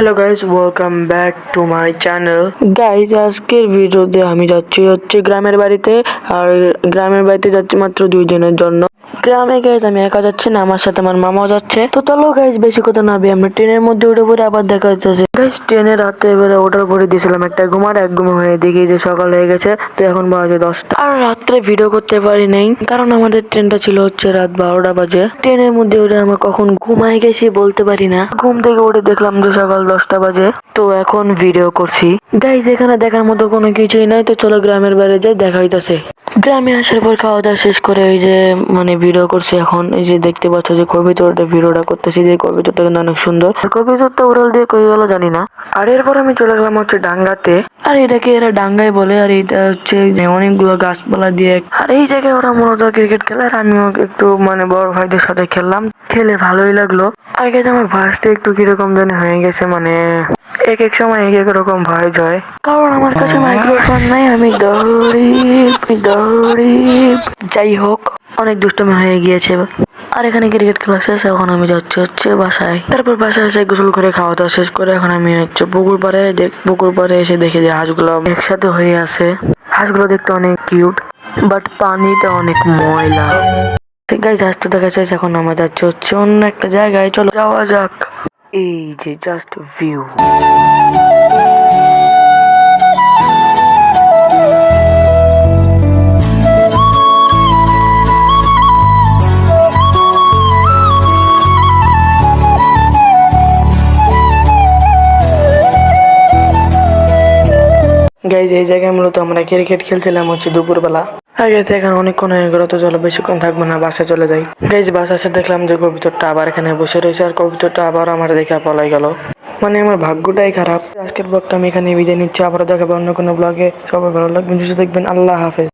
Hello guys welcome back to my channel guys আজকের ভিডিওতে আমি যাচ্ছি হচ্ছে গ্রামের বাড়িতে, আর গ্রামের বাড়িতে যাচ্ছি মাত্র দুইজনের জন্য। গ্রামে গাইজ আমি একা যাচ্ছি না, আমার সাথে আমার মামাও যাচ্ছে। তো চলো গাইজ বেশি কথা না আমি ট্রেনের মধ্যে উঠে পড়ে আবার দেখা যাচ্ছে গাইজ ট্রেনে রাতে এবারে ওঠার পরে দিয়েছিলাম একটা ঘুমার এক ঘুমে হয়ে দেখি যে সকাল হয়ে গেছে, তো এখন বাজে দশটা। আর রাত্রে ভিডিও করতে পারি নাই, কারণ আমাদের ট্রেনটা ছিল হচ্ছে রাত বারোটা বাজে। ট্রেনের মধ্যে উঠে আমরা কখন ঘুমাই গেছি বলতে পারি না। ঘুম থেকে উঠে দেখলাম যে সকাল দশটা বাজে, তো এখন ভিডিও করছি। গাইজ এখানে দেখার মতো কোনো কিছুই নাই, তো চলো গ্রামের বাইরে যাই, দেখা হইতাছে। গ্রামে আসার পর খাওয়া দাওয়া শেষ করে ওই যে মানে ভিডিও করছি এখন। এই যে দেখতে পাচ্ছ যে কবিতরটা ভিডিওটা করতেছি, যে কবিতরটা কিন্তু অনেক সুন্দর। কবিতরটা উড়াল দিয়ে কই গেল জানি না। আর এরপর আমি চলে গেলাম হচ্ছে ডাঙ্গাতে। আর এটাকে এরা ডাঙ্গাই বলে, আর এটা হচ্ছে যে অনেকগুলো গাছপালা দিয়ে আর এই জায়গায় ওরা মূলত ক্রিকেট খেলে, আর আমিও একটু মানে বড় ভাইদের সাথে খেললাম। খেলে ভালোই লাগল। আগে যে আমার ভয়েসটা একটু কীরকম জানি হয়ে গেছে মানে এক এক সময় এক এক রকম ভয়েস হয়। কারণ আমার কাছে মাইক্রোফোন নাই, আমি আমি গরিব যাই হোক, অনেক দুষ্টমি হয়ে গিয়েছে। আর এখানে ক্রিকেট খেলা শেষ এখন আমি যাচ্ছি হচ্ছে বাসায়। তারপর বাসায় এসে গোসল করে খাওয়া দাওয়া শেষ করে এখন আমি হচ্ছে পুকুর পাড়ে দেখ পুকুর পাড়ে এসে দেখি যে হাঁসগুলো একসাথে হয়ে আছে। হাঁসগুলো দেখতে অনেক কিউট বাট পানিটা অনেক ময়লা। আছে আজ তো দেখা শেষ, এখন আমরা যাচ্ছি হচ্ছে অন্য একটা জায়গায়। চলো, যাওয়া যাক। এই যে জাস্ট ভিউ গাইজ এই জায়গায় মূলত আমরা ক্রিকেট খেলছিলাম হচ্ছে দুপুরবেলা। আর গেছে এখানে অনেকক্ষণ হয়ে গেল, তো চলো বেশিক্ষণ থাকব না বাসা চলে যাই। গাইজ বাসা এসে দেখলাম যে কবিতরটা আবার এখানে বসে রয়েছে, আর কবিতরটা আবার আমার দেখে পলাই গেল। মানে আমার ভাগ্যটাই খারাপ। আজকের ব্লগটা আমি এখানে বিদায় নিচ্ছি আবার দেখাবো অন্য কোনো ব্লগে সবাই ভালো লাগবে দেখবেন আল্লাহ হাফেজ।